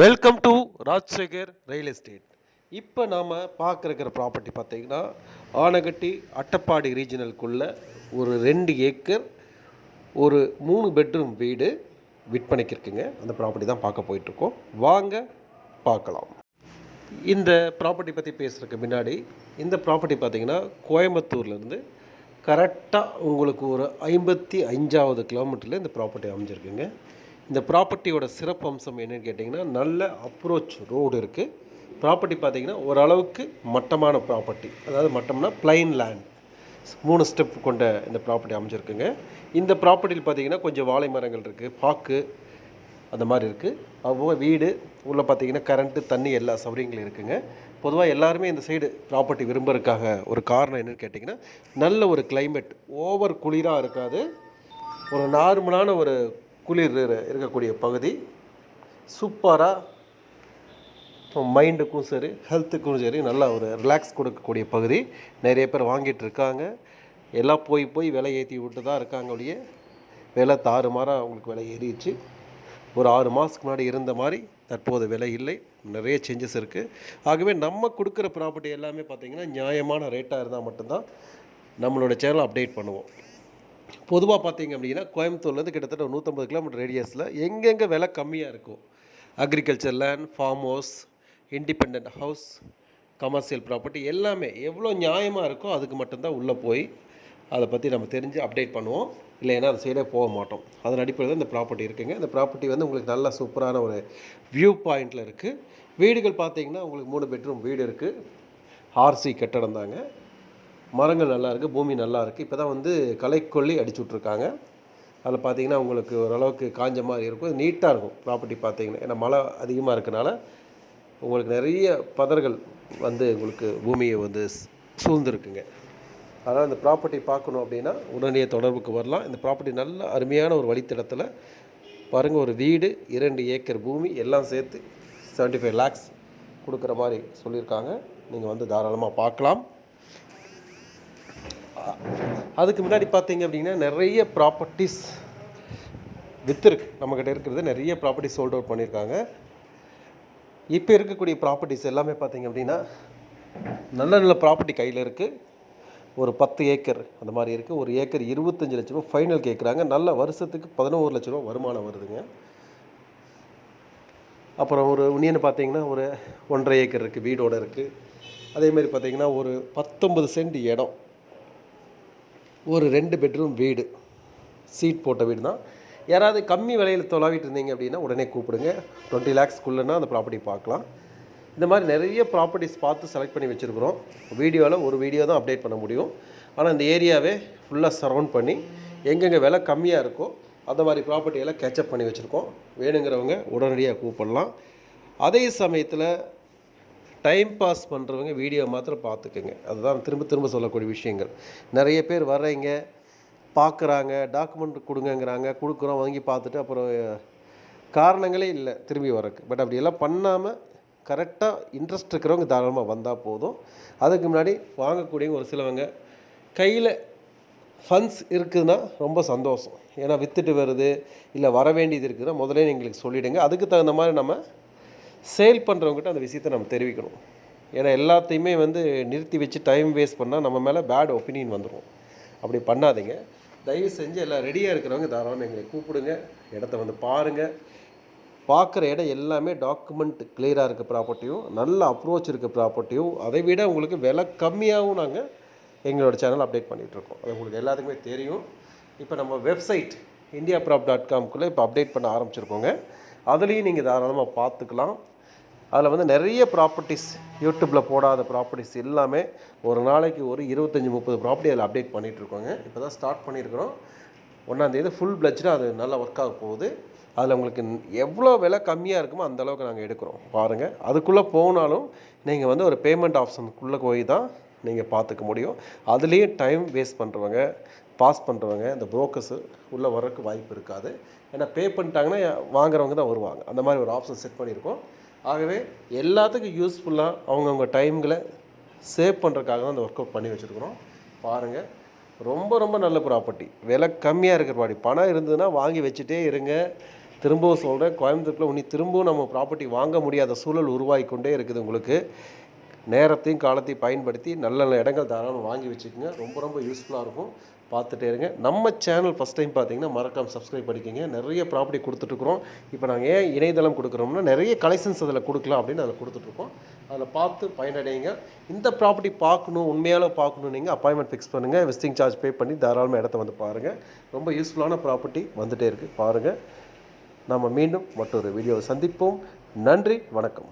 Welcome to Rajasekhar real estate இப்போ நாம் பார்க்குற ப்ராப்பர்ட்டி பார்த்தீங்கன்னா ஆனகட்டி அட்டப்பாடி ரீஜனலுக்குள்ள ஒரு ரெண்டு ஏக்கர் ஒரு மூணு பெட்ரூம் வீடு விற்பனைக்கு இருக்குங்க அந்த ப்ராப்பர்ட்டி தான் பார்க்க போயிட்டுருக்கோம். வாங்க பார்க்கலாம். இந்த ப்ராப்பர்ட்டி பற்றி பேசுகிறதுக்கு முன்னாடி இந்த ப்ராப்பர்ட்டி பார்த்தீங்கன்னா கோயம்புத்தூர்லேருந்து கரெக்டாக உங்களுக்கு ஒரு ஐம்பத்தி அஞ்சாவது கிலோமீட்டரில் இந்த ப்ராப்பர்ட்டி அமைஞ்சிருக்குங்க. இந்த ப்ராப்பர்ட்டியோட சிறப்பு அம்சம் என்னென்னு கேட்டிங்கன்னா நல்ல அப்ரோச் ரோடு இருக்குது ப்ராப்பர்ட்டி பார்த்தீங்கன்னா ஓரளவுக்கு மட்டமான ப்ராப்பர்ட்டி அதாவது மட்டம்னா பிளைன் லேண்ட் மூணு ஸ்டெப் கொண்ட இந்த ப்ராப்பர்ட்டி அமைஞ்சிருக்குங்க. இந்த ப்ராப்பர்ட்டியில் பார்த்தீங்கன்னா கொஞ்சம் வாழை மரங்கள் இருக்குது பாக்கு அந்த மாதிரி இருக்குது அவங்க வீடு உள்ளே பார்த்தீங்கன்னா கரண்ட்டு தண்ணி எல்லா சௌகரியங்களும் இருக்குங்க. பொதுவாக எல்லாருமே இந்த சைடு ப்ராப்பர்ட்டி விரும்புறதுக்காக ஒரு காரணம் என்னென்னு கேட்டிங்கன்னா நல்ல ஒரு கிளைமேட் ஓவர் குளிராக இருக்காது. ஒரு நார்மலான ஒரு குளிர் இருக்கக்கூடிய பகுதி. சூப்பராக மைண்டுக்கும் சரி ஹெல்த்துக்கும் சரி நல்லா ஒரு ரிலாக்ஸ் கொடுக்கக்கூடிய பகுதி. நிறைய பேர் வாங்கிட்டு இருக்காங்க. எல்லாம் போய் போய் விலை ஏற்றி விட்டு தான் இருக்காங்க ஒழிய விலை தாறுமாறாக அவங்களுக்கு விலை ஏறிடுச்சு. ஒரு ஆறு மாதத்துக்கு முன்னாடி இருந்த மாதிரி தற்போது விலை இல்லை. நிறைய சேஞ்சஸ் இருக்குது ஆகவே நம்ம கொடுக்குற ப்ராப்பர்ட்டி எல்லாமே பார்த்திங்கன்னா நியாயமான ரேட்டாக இருந்தால் மட்டும்தான் நம்மளோட சேனல் அப்டேட் பண்ணுவோம். பொதுவாக பார்த்தீங்க அப்படின்னா கோயம்புத்தூர்லேருந்து கிட்டத்தட்ட ஒரு நூற்றம்பது கிலோமீட்டர் ரேடியஸில் எங்கெங்கே விலை கம்மியாக இருக்கும் agriculture land farm house independent house commercial property எல்லாமே எவ்வளோ நியாயமாக இருக்கோ அதுக்கு மட்டும்தான் உள்ளே போய் அதை பற்றி நம்ம தெரிஞ்சு அப்டேட் பண்ணுவோம். இல்லைன்னா அந்த சைடே போக மாட்டோம். அதன் அடிப்படையில் இந்த ப்ராப்பர்ட்டி இருக்குங்க. இந்த ப்ராப்பர்ட்டி வந்து உங்களுக்கு நல்ல சூப்பரான ஒரு வியூ பாயிண்டில் இருக்குது வீடுகள் பார்த்தீங்கன்னா உங்களுக்கு மூணு பெட்ரூம் வீடு இருக்குது ஆர்சி கட்டடம் தாங்க. மரங்கள் நல்லா இருக்குது பூமி நல்லா இருக்குது இப்போ தான் வந்து களைக்கொல்லி அடிச்சு விட்ருக்காங்க அதில் பார்த்தீங்கன்னா உங்களுக்கு ஓரளவுக்கு காஞ்ச மாதிரி இருக்கும். நீட்டாக இருக்கும் ப்ராப்பர்ட்டி பார்த்தீங்கன்னா ஏன்னா மழை அதிகமாக இருக்கனால உங்களுக்கு நிறைய பதர்கள் வந்து உங்களுக்கு பூமியை வந்து சூழ்ந்துருக்குங்க சூழ்ந்திருக்குங்க. அதனால் இந்த ப்ராப்பர்ட்டி பார்க்கணும் அப்படின்னா உடனடியே தொடர்புக்கு வரலாம். இந்த ப்ராப்பர்ட்டி நல்ல அருமையான ஒரு வழித்தடத்தில் பாருங்கள் ஒரு வீடு இரண்டு ஏக்கர் பூமி எல்லாம் சேர்த்து 75 ஃபைவ் லேக்ஸ் கொடுக்குற மாதிரி சொல்லியிருக்காங்க. நீங்கள் வந்து தாராளமாக பார்க்கலாம். அதுக்கு முன்னாடி பார்த்தீங்க அப்படின்னா நிறைய ப்ராப்பர்ட்டிஸ் விற்றுருக்கு நம்மக்கிட்ட இருக்கிறது நிறைய ப்ராப்பர்ட்டிஸ் சோல்ட் அவுட் பண்ணியிருக்காங்க. இப்போ இருக்கக்கூடிய ப்ராப்பர்ட்டிஸ் எல்லாமே பார்த்தீங்க அப்படின்னா நல்ல நல்ல ப்ராப்பர்ட்டி கையில் இருக்குது ஒரு பத்து ஏக்கர் அந்த மாதிரி இருக்குது ஒரு ஏக்கர் இருபத்தஞ்சி லட்ச ரூபா ஃபைனல் கேட்குறாங்க நல்ல வருஷத்துக்கு பதினோரு லட்ச ரூபா வருமானம் வருதுங்க. அப்புறம் ஒரு உனியன் பார்த்தீங்கன்னா ஒரு ஒன்றரை ஏக்கர் இருக்குது வீடோடு இருக்குது அதேமாதிரி பார்த்தீங்கன்னா ஒரு பத்தொன்பது சென்ட் இடம். ஒரு ரெண்டு பெட்ரூம் வீடு. சீட் போட்ட வீடு தான் யாராவது கம்மி விலையில் தொலாவிட்டு இருந்தீங்க அப்படின்னா உடனே கூப்பிடுங்க. டுவெண்ட்டி லேக்ஸ்க்குள்ளேனா அந்த ப்ராப்பர்ட்டி பார்க்கலாம். இந்த மாதிரி நிறைய ப்ராப்பர்ட்டிஸ் பார்த்து செலக்ட் பண்ணி வச்சுருக்குறோம். வீடியோவில் ஒரு வீடியோ தான் அப்டேட் பண்ண முடியும். ஆனால் இந்த ஏரியாவே ஃபுல்லாக சரவுண்ட் பண்ணி எங்கெங்கே விலை கம்மியாக இருக்கோ அந்த மாதிரி ப்ராப்பர்ட்டியெல்லாம் கேட்சப் பண்ணி வச்சுருக்கோம். வேணுங்கிறவங்க உடனடியாக கூப்பிடலாம். அதே சமயத்தில் டைம் பாஸ் பண்ணுறவங்க வீடியோ மாத்திரம் பார்த்துக்குங்க. அதுதான் திரும்ப திரும்ப சொல்லக்கூடிய விஷயங்கள். நிறைய பேர் வர்றீங்க பார்க்குறாங்க டாக்குமெண்ட் கொடுங்கங்கிறாங்க கொடுக்குறோம் வாங்கி பார்த்துட்டு அப்புறம் காரணங்களே இல்லை திரும்பி வரக்கு பட் அப்படியெல்லாம் பண்ணாமல் கரெக்டாக இன்ட்ரெஸ்ட் இருக்கிறவங்க தாராளமாக வந்தால் போதும். அதுக்கு முன்னாடி வாங்கக்கூடிய ஒரு சிலவங்க கையில் ஃபண்ட்ஸ் இருக்குதுன்னா ரொம்ப சந்தோஷம். ஏன்னா விற்றுட்டு வருது இல்லை வர வேண்டியது இருக்குதுன்னா முதலே எங்களுக்கு சொல்லிவிடுங்க அதுக்கு தகுந்த மாதிரி நம்ம சேல் பண்ணுறவங்ககிட்ட அந்த விஷயத்தை நம்ம தெரிவிக்கணும். ஏன்னா எல்லாத்தையுமே வந்து நிறுத்தி வச்சு டைம் வேஸ்ட் பண்ணால் நம்ம மேலே பேட் ஒப்பீனியன் வந்துடும் அப்படி பண்ணாதீங்க. தயவு செஞ்சு எல்லாம் ரெடியாக இருக்கிறவங்க தாராளமாக எங்களை கூப்பிடுங்க. இடத்த வந்து பாருங்கள் பார்க்குற இடம் எல்லாமே டாக்குமெண்ட் கிளியராக இருக்க ப்ராப்பர்ட்டியும் நல்ல அப்ரோச் இருக்க ப்ராப்பர்ட்டியும் அதை விட உங்களுக்கு விலை கம்மியாகவும் நாங்கள் எங்களோட சேனல் அப்டேட் பண்ணிகிட்ருக்கோம் அது உங்களுக்கு எல்லாத்துக்குமே தெரியும். இப்போ நம்ம வெப்சைட் இந்தியா ப்ராப் டாட் காம்குள்ளே இப்போ அப்டேட் பண்ண ஆரம்பிச்சிருக்கோங்க. அதுலேயும் நீங்கள் தாராளமாக பார்த்துக்கலாம். அதில் வந்து நிறைய ப்ராப்பர்ட்டிஸ் யூடியூப்பில் போடாத ப்ராப்பர்ட்டிஸ் எல்லாமே ஒரு நாளைக்கு ஒரு இருபத்தஞ்சி முப்பது ப்ராப்பர்ட்டி அதில் அப்டேட் பண்ணிகிட்ருக்கோங்க இப்போ தான் ஸ்டார்ட் பண்ணியிருக்கிறோம். ஒன்றாந்தேதி ஃபுல் பிளட்ஜாக அது நல்லா ஒர்க் ஆக போகுது. அதில் உங்களுக்கு எவ்வளோ விலை கம்மியாக இருக்குமோ அந்த அளவுக்கு நாங்கள் எடுக்கிறோம். பாருங்கள் அதுக்குள்ளே போனாலும் நீங்கள் வந்து ஒரு பேமெண்ட் ஆப்ஷனுக்குள்ளே போய் தான் நீங்கள் பார்த்துக்க முடியும். அதுலேயும் டைம் வேஸ்ட் பண்ணுறவங்க பாஸ் பண்ணுறவங்க இந்த புரோக்கர்ஸு உள்ளே வர்றதுக்கு வாய்ப்பு இருக்காது. ஏன்னா பே பண்ணிட்டாங்கன்னா வாங்குறவங்க தான் வருவாங்க. அந்த மாதிரி ஒரு ஆப்ஷன் செட் பண்ணியிருக்கோம். ஆகவே எல்லாத்துக்கும் யூஸ்ஃபுல்லாக அவங்கவுங்க டைம்களை சேவ் பண்ணுறதுக்காக தான் அந்த ஒர்க் அவுட் பண்ணி வச்சுருக்குறோம். பாருங்கள் ரொம்ப ரொம்ப நல்ல ப்ராப்பர்ட்டி விலை கம்மியாக இருக்கிற ப்ராப்பர்ட்டி பணம் இருந்ததுன்னா வாங்கி வச்சுட்டே இருங்க. திரும்பவும் சொல்கிறேன் கோயம்புத்தூரில் உனி திரும்பவும் நம்ம ப்ராப்பர்ட்டி வாங்க முடியாத சூழல் உருவாகி கொண்டே இருக்குது உங்களுக்கு. நேரத்தையும் காலத்தையும் பயன்படுத்தி நல்ல நல்ல இடங்கள் தாராளம் வாங்கி வச்சுக்கோங்க. ரொம்ப ரொம்ப யூஸ்ஃபுல்லாக இருக்கும். பார்த்துட்டே இருங்க. நம்ம சேனல் ஃபஸ்ட் டைம் பார்த்தீங்கன்னா மறக்காம சப்ஸ்கிரைப் பண்ணிக்கோங்க. நிறைய ப்ராப்பர்ட்டி கொடுத்துட்ருக்குறோம் இப்போ நாங்கள் ஏன் இணையதளம் கொடுக்குறோம்னா நிறைய கலெக்ஷன்ஸ் அதில் கொடுக்கலாம் அப்படின்னு அதில் கொடுத்துட்ருக்கோம் அதில் பார்த்து பயனடைங்க. இந்த ப்ராப்பர்ட்டி பார்க்கணும் உண்மையால் பார்க்கணும் நீங்கள் அப்பாயின்மெண்ட் ஃபிக்ஸ் பண்ணுங்கள் விசிட்டிங் சார்ஜ் பே பண்ணி தாராளமாக இடத்த வந்து பாருங்கள் ரொம்ப யூஸ்ஃபுல்லான ப்ராப்பர்ட்டி வந்துகிட்டே இருக்குது பாருங்கள் நம்ம மீண்டும் மற்றொரு வீடியோவை சந்திப்போம். நன்றி வணக்கம்.